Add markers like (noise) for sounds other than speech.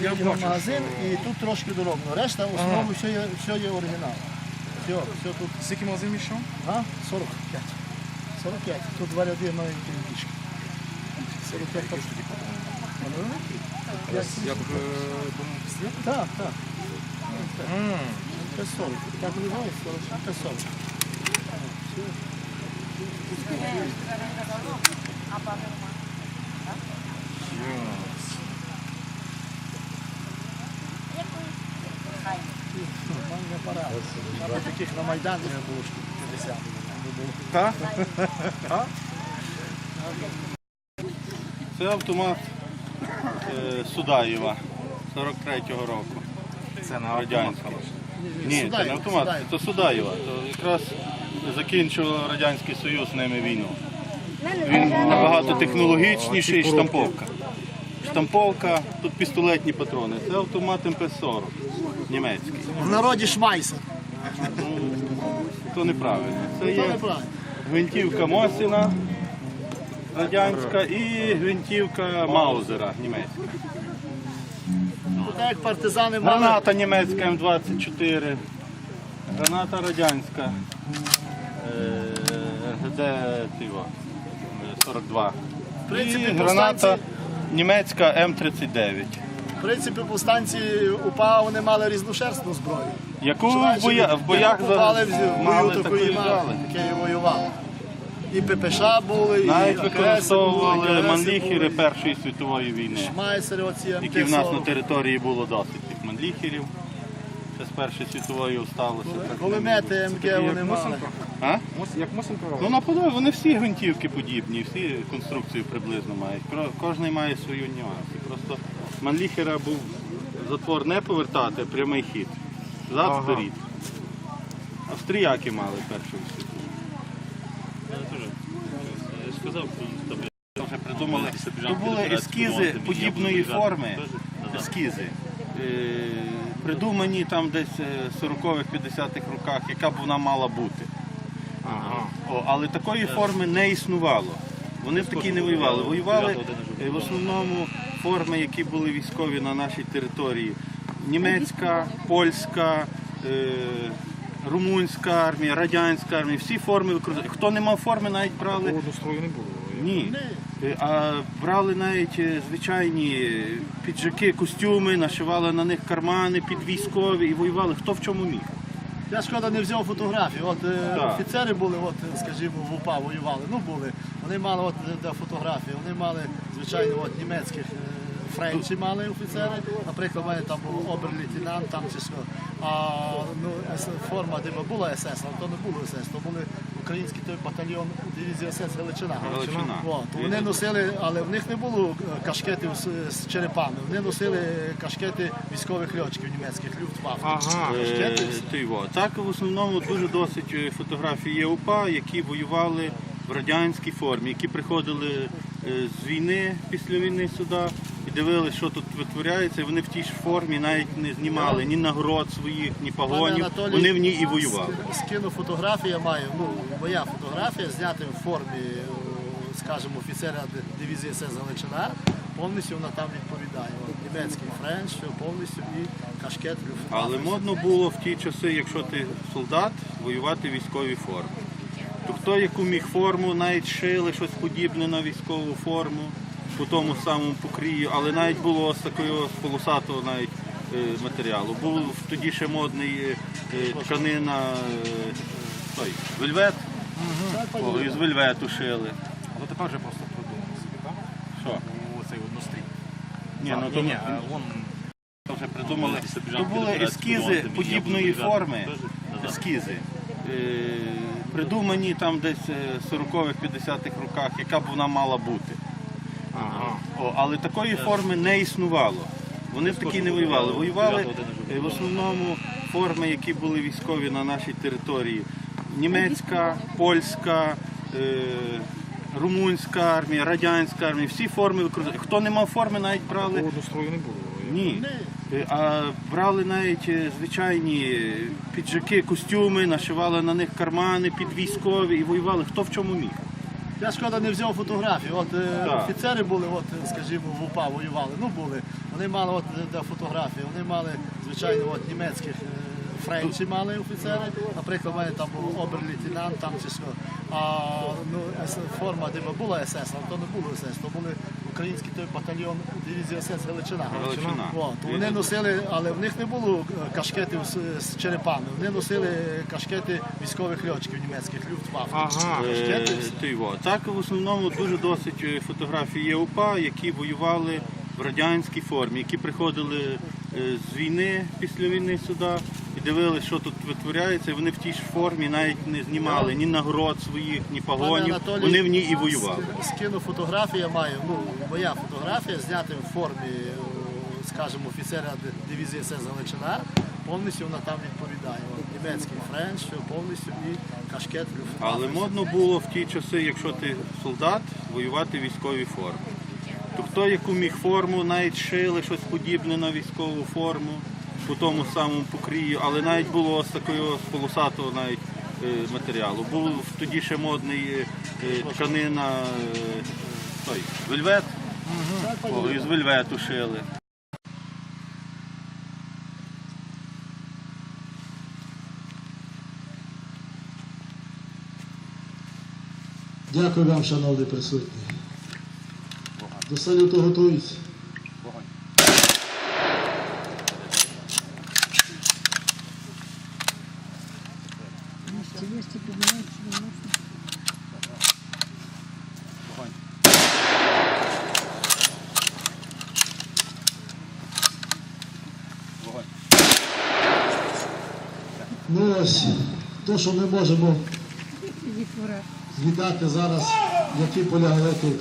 Я магазин і тут трошки дороблено. Решта в основному все є, все є оригінал. Все, все тут. Скільки магазин міщав? А? 45. 45. Тут два ряди маленькі літішки. 45 так. Ну, Як е, думаю. Так, так. Це 40. Так називається 40. Це 40. Нормальний апарат. Таких на Майдані не було штук 50. Так? (laughs) Це автомат е, Судаєва 43-го року. Це на Радянського. Ні, це не автомат, це Судаєва. То якраз закінчив Радянський Союз з ними війну. Він набагато технологічніший штамповка. Штамповка, тут пістолетні патрони. Це автомат МП-40 німецький. В народі Шмайсер. То неправильно. Це є гвинтівка Мосіна радянська і гвинтівка Маузера німецька. Як партизани мали. Граната німецька М24, граната радянська е, ГД е, 42. І граната німецька М39. В принципі, повстанці УПА вони мали різношерстну зброю. Яку в, боя, в боях попали в бою такої мали, і воювали. І ППШ були, і Навіть АКС були, використовували манліхери Першої світової війни, Шмайсери оці які в нас на території було досить тих манліхерів. Ще з Першої світової осталося. Кулемети МГ вони мали. А? Як робить? Ну наподобі, вони всі гвинтівки подібні, всі конструкцію приблизно мають. Кожний має свою нюанси. Просто Манліхера був затвор не повертати, прямий хід. Зад Ага. вперед. Австріяки мали першу світу. Вже придумали. То були ескізи подібної форми. Ескізи. е, Придумані там десь е, 40-х, 50-х роках, яка б вона мала бути. Ага. О, але такої форми не існувало. Вони в такі не воювали. Воювали е, в основному форми, які були військові на нашій території. Німецька, польська, е, румунська армія, радянська армія. Всі форми використовували. Хто не мав форми, навіть брали. Строю не було. Ні. Е, А брали навіть е, звичайні піджаки, костюми, нашивали на них кармани під військові і воювали хто в чому міг. Я шкода не взяв фотографії. От Так. офіцери були, от, скажімо, в УПА воювали. Ну були. Вони мали от де фотографії. Вони мали, звичайно, от німецьких френчі мали офіцери. Наприклад, у мене там був обер-лейтенант, там чи що. А ну, форма типу, була СС, але то не було СС, то були український той батальйон дивізії СС Галичина. Галичина. От, вони носили, але в них не було е, кашкетів з, з черепами. Вони носили кашкети військових льотчиків німецьких люфтваффе. Ага. Е, Кашкети. ти його. Так в основному дуже досить е, фотографії є УПА, які воювали в радянській формі, які приходили е, з війни після війни сюди дивилися, що тут витворяється. І вони в тій ж формі навіть не знімали ні нагород своїх, ні погонів. Анатолій, Вони в ній і воювали. Скину фотографію, я маю, ну, моя фотографія, знята в формі, е, скажімо, офіцера дивізії СС Галичина. Повністю вона там відповідає. От, німецький френч, повністю і кашкет. Але модно було в ті часи, якщо ти солдат, воювати в військовій формі. То хто яку міг форму, навіть шили щось подібне на військову форму по тому самому покрію, але навіть було з такого полосатого навіть е, матеріалу. Був тоді ще модний е, е, тканина, той, вельвет, О, із вельвету шили. Але тепер вже просто придумали собі, так? Що? Оцей однострій. Ні, ну то ні, а вон вже придумали. То були ескізи подібної форми. Ескізи. Е, Придумані там десь е, 40-х, 50-х роках, яка б вона мала бути. Ага. О, але такої форми не існувало. Вони в такі не воювали. Воювали е, в основному форми, які були військові на нашій території. Німецька, польська, е, румунська армія, радянська армія. Всі форми використовували. Хто не мав форми, навіть брали. Поводу не було. Ні. Е, А брали навіть е, звичайні піджаки, костюми, нашивали на них кармани під військові і воювали хто в чому міг. Я шкода не взяв фотографії. От е, Так. офіцери були, от, е, скажімо, в УПА воювали. Ну були. Вони мали от де фотографії, вони мали, звичайно, от німецьких е, френчі мали офіцери. Наприклад, у мене там був обер-лейтенант, там чи що. А ну, форма де була СС, а то не було СС, то були український той батальйон дивізії СС Галичина. Галичина. От, вони носили, але в них не було е, кашкетів з, з черепами. Вони носили кашкети військових льотчиків німецьких Люфтваффе. Ага. Е, Кашкети, ти во. Так в основному дуже досить е, фотографій є УПА, які воювали в радянській формі, які приходили е, з війни після війни сюди дивилися, що тут витворяється. І вони в тій ж формі навіть не знімали ні нагород своїх, ні погонів. Анатолій, Вони в ній і воювали. Скину фотографію, я маю, ну, моя фотографія знята в формі, е, скажімо, офіцера дивізії СС Галичина. Повністю вона там відповідає. От, Німецький френч, повністю і кашкет Але модно було в ті часи, якщо ти солдат, воювати в військовій формі. То хто яку міг форму, навіть шили щось подібне на військову форму по тому самому покрію, але навіть було з такого полосатого навіть е, матеріалу. Був тоді ще модний е, е, тканина той, вельвет. О, із вельвету шили. Дякую вам, шановні присутні. До салюту готуються. Ну ось, то, що ми можемо звітати зараз, які полягли тут.